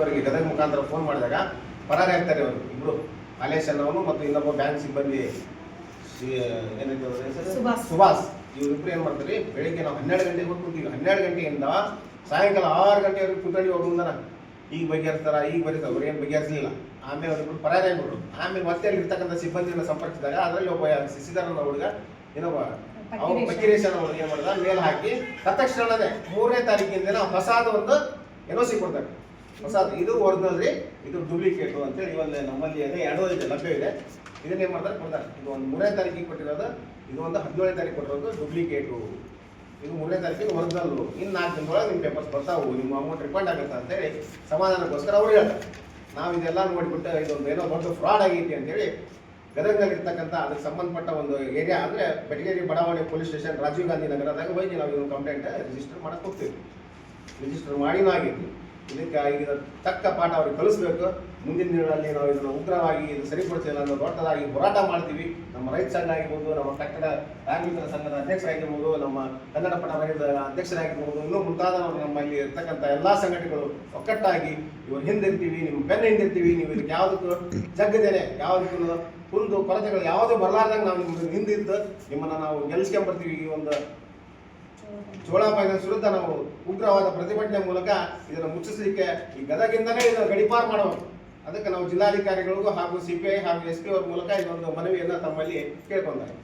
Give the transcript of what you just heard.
ಅವರಿಗೆ ಗದಗ ಮುಖಾಂತರ ಫೋನ್ ಮಾಡಿದಾಗ ಪರಾರಿ ಆಗ್ತಾರೆ ಅವರು ಇಬ್ರು. ಮಲೇಶ್ ಅನ್ನೋನು ಮತ್ತು ಇನ್ನೊಬ್ಬ ಬ್ಯಾಂಕ್ ಸಿಬ್ಬಂದಿ ಏನೈತೆ ಅವ್ರ ಹೆಸರು? ಸುಭಾಷ್. ಇವರಿಬ್ರು ಏನ್ ಮಾಡ್ತಾರೆ ಬೆಳಿಗ್ಗೆ ನಾವು ಹನ್ನೆರಡು ಗಂಟೆಗೆ ಹೋಗಿ ಕೂತೀವಿ ಹನ್ನೆರಡು ಗಂಟೆಯಿಂದ ಸಾಯಂಕಾಲ ಆರು ಗಂಟೆವರೆಗೆ ಕುತ್ಕೊಂಡು ಅವ್ರ ಮುಂದನ ಈಗ ಬಗೆಹರಿಸ್ತಾರ ಈಗ ಬರೀತಾರೆ ಅವ್ರು ಏನು ಬಗೆಹರಿಸಲಿಲ್ಲ. ಆಮೇಲೆ ಅವ್ರಿಬ್ರು ಪರಾರಿ ಆಗ್ಬಿಟ್ರು. ಆಮೇಲೆ ಮತ್ತೆ ಅಲ್ಲಿ ಇರ್ತಕ್ಕಂಥ ಸಿಬ್ಬಂದಿಯನ್ನು ಸಂಪರ್ಕಿಸಿದಾಗ ಅದರಲ್ಲಿ ಒಬ್ಬ ಯಾರು ಅನ್ನೋ ಹುಡುಗ ಏನೋ ಅವ್ರ ಅನ್ನೋ ಹುಡುಗ ಏನ್ ಮಾಡ್ದ. ಮೇಲೆ ಹಾಕಿ ತತ್ಕ್ಷಣನೇ ಮೂರನೇ ತಾರೀಕಿಂದ ಹೊಸಾದ ಒಂದು ಎನ್ ಸಿ ಕೊಡ್ತಾರೆ. ಹೊಸದು ಇದು ಒರಿಜಿನಲ್ ರೀ. ಇದು ಡೂಪ್ಲಿಕೇಟು ಅಂತೇಳಿ ಇವಲ್ಲಿ ನಮ್ಮಲ್ಲಿ ಏನೇ ಎರಡೂ ಇದೆ ಲಭ್ಯ ಇದೆ. ಇದನ್ನ ಏನ್ ಮಾಡ್ತಾರೆ? ಕೊಡ್ತಾರೆ. ಇದು ಒಂದು ಮೂರನೇ ತಾರೀಕಿಗೆ ಕೊಟ್ಟಿರೋದು. ಇದು ಒಂದು ಹದಿನೇಳನೇ ತಾರೀಕು ಕೊಟ್ಟಿರೋದು ಡೂಪ್ಲಿಕೇಟು ಇದು ಮೂರನೇ ತಾರೀಕಿಗೆ ಒರಿಜಿನಲ್ ಇನ್ನು ನಾಲ್ಕು ದಿನದೊಳಗೆ ನಿಮ್ಮ ಪೇಪರ್ಸ್ ಬರ್ತಾವು ನಿಮ್ಮ ಅಮೌಂಟ್ ರಿಫಂಡ್ ಆಗುತ್ತೆ ಅಂತೇಳಿ ಸಮಾಧಾನಕ್ಕೋಸ್ಕರ ಅವ್ರು ಹೇಳ್ತಾರೆ. ನಾವು ಇದೆಲ್ಲ ನೋಡಿಬಿಟ್ಟು ಇದೊಂದು ಏನೋ ದೊಡ್ಡ ಫ್ರಾಡ್ ಆಗೈತಿ ಅಂತೇಳಿ ಗದಗದಲ್ಲಿರ್ತಕ್ಕಂಥ ಅದಕ್ಕೆ ಸಂಬಂಧಪಟ್ಟ ಒಂದು ಏರಿಯಾ ಅಂದರೆ ಬೆಟಗೇರಿ, ಬಡಾವಣೆ ಪೊಲೀಸ್ ಸ್ಟೇಷನ್, ರಾಜೀವ್ ಗಾಂಧಿ ನಗರದಾಗ ಹೋಗಿ ನಾವು ಇದೊಂದು ಕಂಪ್ಲೇಂಟ್ ರಿಜಿಸ್ಟರ್ ಮಾಡಕ್ಕೆ ಹೋಗ್ತೀವಿ. ರಿಜಿಸ್ಟರ್ ಮಾಡಿನೂ ಆಗಿದ್ವಿ. ಇದಕ್ಕೆ ಈಗ ತಕ್ಕ ಪಾಠ ಅವ್ರಿಗೆ ಕಲಿಸ್ಬೇಕು. ಮುಂದಿನ ದಿನಗಳಲ್ಲಿ ನಾವು ಇದನ್ನು ಉಗ್ರವಾಗಿ ಇದು ಸರಿಪಡಿಸಿಲ್ಲ ಅನ್ನೋ ದೊಡ್ಡದಾಗಿ ಹೋರಾಟ ಮಾಡ್ತೀವಿ. ನಮ್ಮ ರೈತ ಸಂಘ ಆಗಿರ್ಬೋದು, ನಮ್ಮ ಕಟ್ಟಡ ಕಾರ್ಮಿಕರ ಸಂಘದ ಅಧ್ಯಕ್ಷರಾಗಿರ್ಬೋದು, ನಮ್ಮ ಕನ್ನಡ ಪಟ ರೈತರ ಅಧ್ಯಕ್ಷರಾಗಿರ್ಬೋದು, ಇನ್ನೂ ಮುಂತಾದವರು ನಮ್ಮಲ್ಲಿ ಇರ್ತಕ್ಕಂಥ ಎಲ್ಲ ಸಂಘಟನೆಗಳು ಒಕ್ಕಟ್ಟಾಗಿ ಇವ್ರು ಹಿಂದಿರ್ತೀವಿ ನಿಮ್ಮ ಬೆನ್ನ ಹಿಂದಿರ್ತೀವಿ, ನೀವು ಇದಕ್ಕೆ ಯಾವುದಕ್ಕೂ ಜಗ್ಗದೇನೆ, ಯಾವುದಕ್ಕೂ ಕುಂದು ಕೊರತೆಗಳು ಯಾವುದೇ ಬರಲಾರ್ದಂಗೆ ನಾವು ನಿಮ್ಮ ಹಿಂದಿದ್ದು ನಿಮ್ಮನ್ನು ನಾವು ಗೆಲ್ಸ್ಕೊಂಬರ್ತೀವಿ ಈ ಒಂದು ಚೋಳ ಫೈನಾನ್ಸ್ ವಿರುದ್ಧ ನಾವು ಉಗ್ರವಾದ ಪ್ರತಿಭಟನೆ ಮೂಲಕ ಇದನ್ನು ಮುಚ್ಚಿಸಲಿಕ್ಕೆ ಈ ಗದಗಿಂದನೇ ಇದನ್ನು ಗಡಿಪಾರು ಮಾಡಬೇಕು ಅದಕ್ಕೆ ನಾವು ಜಿಲ್ಲಾಧಿಕಾರಿಗಳಿಗೂ ಹಾಗೂ ಸಿಪಿಐ ಹಾಗೂ ಎಸ್ ಪಿ ಅವ್ರ ಮೂಲಕ ಇದೊಂದು ಮನವಿಯನ್ನು ತಮ್ಮಲ್ಲಿ ಕೇಳ್ಕೊಂತಾರೆ